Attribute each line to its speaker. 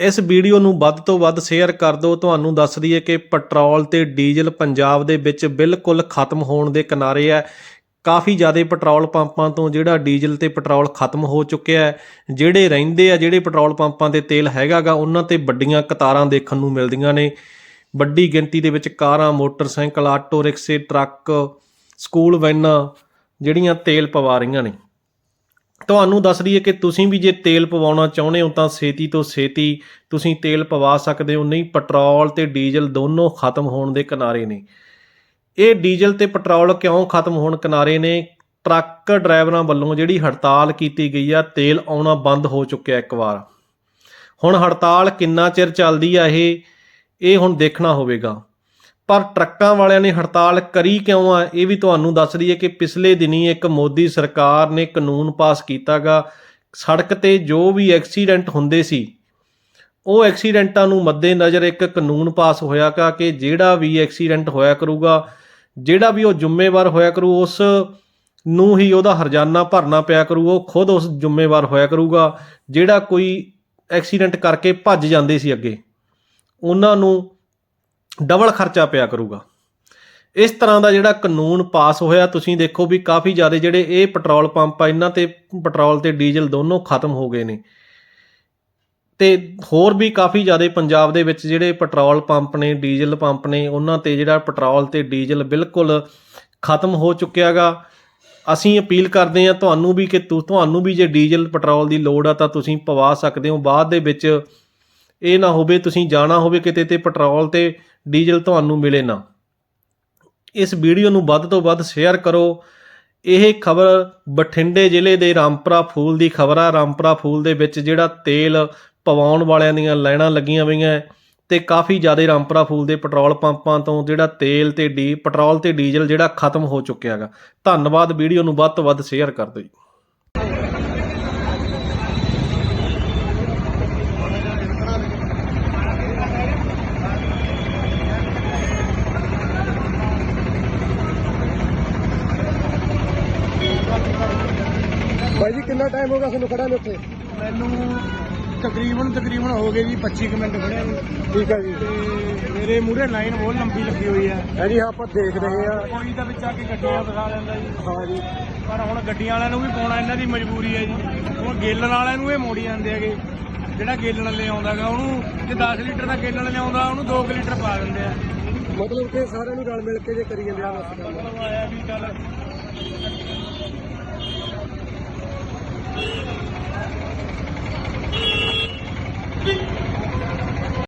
Speaker 1: ਇਸ ਵੀਡੀਓ ਨੂੰ ਵੱਧ ਤੋਂ ਵੱਧ ਸ਼ੇਅਰ ਕਰ ਦਿਓ। ਤੁਹਾਨੂੰ ਦੱਸ ਦਈਏ ਕਿ ਪੈਟਰੋਲ ਤੇ ਡੀਜ਼ਲ ਪੰਜਾਬ ਦੇ ਵਿੱਚ ਬਿਲਕੁਲ ਖਤਮ ਹੋਣ ਦੇ ਕਿਨਾਰੇ ਹੈ। ਕਾਫੀ ਜ਼ਿਆਦਾ ਪੈਟਰੋਲ ਪੰਪਾਂ ਤੋਂ ਜਿਹੜਾ ਡੀਜ਼ਲ ਤੇ ਪੈਟਰੋਲ ਖਤਮ ਹੋ ਚੁੱਕਿਆ ਹੈ। ਜਿਹੜੇ ਰਹਿੰਦੇ ਆ, ਜਿਹੜੇ ਪੈਟਰੋਲ ਪੰਪਾਂ ਤੇ ਤੇਲ ਹੈਗਾਗਾ, ਉਹਨਾਂ ਤੇ ਵੱਡੀਆਂ ਕਤਾਰਾਂ ਦੇਖਣ ਨੂੰ ਮਿਲਦੀਆਂ ਨੇ। ਵੱਡੀ ਗਿਣਤੀ ਦੇ ਵਿੱਚ ਕਾਰਾਂ, ਮੋਟਰਸਾਈਕਲ, ਆਟੋ, ਰਿਕਸ਼ੇ, ਟਰੱਕ, ਸਕੂਲ ਵੈਨਾਂ ਜਿਹੜੀਆਂ ਤੇਲ ਪਵਾ ਰਹੀਆਂ ਨੇ। ਤੁਹਾਨੂੰ ਦੱਸ ਹੈ ਕਿ ਤੁਸੀਂ ਵੀ ਜੇ ਤੇਲ ਪਵਾਉਣਾ ਚਾਹੁੰਦੇ ਹੋ ਤਾਂ ਛੇਤੀ ਤੋਂ ਛੇਤੀ ਤੁਸੀਂ ਤੇਲ ਪਵਾ ਸਕਦੇ ਹੋ। ਨਹੀਂ, ਪੈਟਰੋਲ ਤੇ ਡੀਜ਼ਲ ਦੋਨੋਂ ਖਤਮ ਹੋਣ ਦੇ ਕਿਨਾਰੇ ਨੇ। ਇਹ ਡੀਜ਼ਲ ਤੇ ਪੈਟਰੋਲ ਕਿਉਂ ਖਤਮ ਹੋਣ ਕਿਨਾਰੇ ਨੇ? ਟਰੱਕ ਡਰਾਈਵਰਾਂ ਵੱਲੋਂ ਜਿਹੜੀ ਹੜਤਾਲ ਕੀਤੀ ਗਈ ਆ, ਤੇਲ ਆਉਣਾ ਬੰਦ ਹੋ ਚੁੱਕਿਆ ਇੱਕ ਵਾਰ। ਹੁਣ ਹੜਤਾਲ ਕਿੰਨਾ ਚਿਰ ਚੱਲਦੀ ਆ ਇਹ? ਇਹ ਹੁਣ ਦੇਖਣਾ ਹੋਵੇਗਾ। ਪਰ ਟਰੱਕਾਂ ਵਾਲਿਆਂ ਨੇ ਹੜਤਾਲ ਕਰੀ ਕਿਉਂ ਆ? ਇਹ ਵੀ ਤੁਹਾਨੂੰ ਦੱਸ ਦਈਏ ਕਿ ਪਿਛਲੇ ਦਿਨੀ ਇੱਕ ਮੋਦੀ ਸਰਕਾਰ ਨੇ ਕਾਨੂੰਨ ਪਾਸ ਕੀਤਾਗਾ। ਸੜਕ ਤੇ ਜੋ ਵੀ ਐਕਸੀਡੈਂਟ ਹੁੰਦੇ ਸੀ, ਉਹ ਐਕਸੀਡੈਂਟਾਂ ਨੂੰ ਮੱਦੇਨਜ਼ਰ ਇੱਕ ਕਾਨੂੰਨ ਪਾਸ ਹੋਇਆਗਾ ਕਿ ਜਿਹੜਾ ਵੀ ਐਕਸੀਡੈਂਟ ਹੋਇਆ ਕਰੂਗਾ, ਜਿਹੜਾ ਵੀ ਉਹ ਜ਼ਿੰਮੇਵਾਰ ਹੋਇਆ ਕਰੂ, ਉਸ ਨੂੰ ਹੀ ਉਹਦਾ ਹਰਜਾਨਾ ਭਰਨਾ ਪਿਆ ਕਰੂ, ਉਹ ਖੁਦ ਉਸ ਜ਼ਿੰਮੇਵਾਰ ਹੋਇਆ ਕਰੂਗਾ, ਜਿਹੜਾ ਕੋਈ ਐਕਸੀਡੈਂਟ ਕਰਕੇ ਭੱਜ ਜਾਂਦੇ ਸੀ ਅੱਗੇ। ਉਹਨਾਂ ਨੂੰ ਡਬਲ ਖਰਚਾ ਪਿਆ ਕਰੂਗਾ। ਇਸ ਤਰ੍ਹਾਂ ਦਾ ਜਿਹੜਾ ਕਾਨੂੰਨ ਪਾਸ ਹੋਇਆ, ਤੁਸੀਂ ਦੇਖੋ ਵੀ ਕਾਫੀ ਜ਼ਿਆਦਾ ਜਿਹੜੇ ਇਹ ਪੈਟਰੋਲ ਪੰਪ ਆ, ਇਹਨਾਂ ਤੇ ਪੈਟਰੋਲ ਤੇ ਡੀਜ਼ਲ ਦੋਨੋਂ ਖਤਮ ਹੋ ਗਏ ਨੇ। ਤੇ ਹੋਰ ਵੀ ਕਾਫੀ ਜ਼ਿਆਦਾ ਪੰਜਾਬ ਦੇ ਵਿੱਚ ਜਿਹੜੇ ਪੈਟਰੋਲ ਪੰਪ ਨੇ, ਡੀਜ਼ਲ ਪੰਪ ਨੇ, ਉਹਨਾਂ ਤੇ ਜਿਹੜਾ ਪੈਟਰੋਲ ਤੇ ਡੀਜ਼ਲ ਬਿਲਕੁਲ ਖਤਮ ਹੋ ਚੁੱਕਿਆਗਾ ਅਸੀਂ ਅਪੀਲ ਕਰਦੇ ਹਾਂ, ਤੁਹਾਨੂੰ ਵੀ ਕਿ ਤੁ- ਤੁਹਾਨੂੰ ਵੀ ਜੇ ਡੀਜ਼ਲ, ਪੈਟਰੋਲ ਦੀ ਲੋੜ ਆ ਤਾਂ ਤੁਸੀਂ ਪਵਾ ਸਕਦੇ ਹੋ। ਬਾਅਦ ਦੇ ਵਿੱਚ ਇਹ ਨਾ ਹੋਵੇ, ਤੁਸੀਂ ਜਾਣਾ ਹੋਵੇ ਕਿਤੇ ਤੇ ਪੈਟਰੋਲ ਤੇ ਡੀਜ਼ਲ ਤੁਹਾਨੂੰ ਮਿਲੇ ਨਾ। ਇਸ ਵੀਡੀਓ ਨੂੰ ਵੱਧ ਤੋਂ ਵੱਧ ਸ਼ੇਅਰ ਕਰੋ। ਇਹ ਖਬਰ ਬਠਿੰਡੇ ਜ਼ਿਲ੍ਹੇ ਦੇ ਰਾਮਪਰਾ ਫੂਲ ਦੀ ਖਬਰ ਆ। ਰਾਮਪੁਰਾ ਫੂਲ ਦੇ ਵਿੱਚ ਜਿਹੜਾ ਤੇਲ ਪਵਾਉਣ ਵਾਲਿਆਂ ਦੀਆਂ ਲਾਈਨਾਂ ਲੱਗੀਆਂ ਹੋਈਆਂ ਹੈ ਤੇ ਕਾਫੀ ਜ਼ਿਆਦਾ ਰਾਮਪੁਰਾ ਫੂਲ ਦੇ ਪੈਟਰੋਲ ਪੰਪਾਂ ਤੋਂ ਜਿਹੜਾ ਤੇਲ ਤੇ ਡੀ, ਪੈਟਰੋਲ ਤੇ ਡੀਜ਼ਲ ਜਿਹੜਾ ਖਤਮ ਹੋ ਚੁੱਕਿਆ ਹੈਗਾ। ਧੰਨਵਾਦ, ਵੀਡੀਓ ਨੂੰ ਵੱਧ ਤੋਂ ਵੱਧ ਸ਼ੇਅਰ ਕਰ ਦਿਓ
Speaker 2: ਭਾਈ ਜੀ ਕਿੰਨਾ ਟਾਈਮ ਹੋ ਗਿਆ ਤੁਹਾਨੂੰ ਖੜਾ ਨੇ ਉੱਥੇ
Speaker 3: ਮੈਨੂੰ ਤਕਰੀਬਨ ਤਕਰੀਬਨ ਹੋ ਗਏ ਜੀ 25 ਕੁ ਮਿੰਟ ਖੜਿਆ ਨੂੰ।
Speaker 2: ਠੀਕ ਹੈ ਜੀ।
Speaker 3: ਤੇ ਮੇਰੇ ਮੂਹਰੇ ਲਾਈਨ ਬਹੁਤ ਲੰਬੀ ਲੱਗੀ ਹੋਈ ਹੈ।
Speaker 2: ਹੈ ਜੀ ਆਪਾਂ ਦੇਖ ਰਹੇ ਆ
Speaker 3: ਕੋਈ ਤਾਂ ਵਿੱਚ ਆ ਕੇ ਗੱਡੀਆਂ ਫਸਾ ਲੈਂਦਾ ਜੀ।
Speaker 2: ਹਾਂ ਜੀ।
Speaker 3: ਪਰ ਹੁਣ ਗੱਡੀਆਂ ਵਾਲਿਆਂ ਨੂੰ ਵੀ ਪਾਉਣਾ ਇਹਨਾਂ ਦੀ ਮਜਬੂਰੀ ਹੈ ਜੀ। ਹੁਣ ਗੇਲਣ ਵਾਲਿਆਂ ਨੂੰ ਇਹ ਮੋੜੀ ਜਾਂਦੇ ਹੈਗੇ। ਜਿਹੜਾ ਗੇਲਣ ਲੈ ਆਉਂਦਾਗਾ ਉਹਨੂੰ ਜੇ 10 ਲੀਟਰ ਦਾ ਗੇਲਣ ਲਿਆਉਂਦਾ ਉਹਨੂੰ 2 ਲੀਟਰ ਪਾ ਦਿੰਦੇ ਆ।
Speaker 2: ਮਤਲਬ ਕਿ ਸਾਰਿਆਂ ਨੂੰ ਰਲ ਮਿਲ ਕੇ ਜੇ ਕਰੀ ਜਾਂਦੇ ਆ।
Speaker 3: ਮਤਲਬ ਆਇਆ ਵੀ ਚੱਲ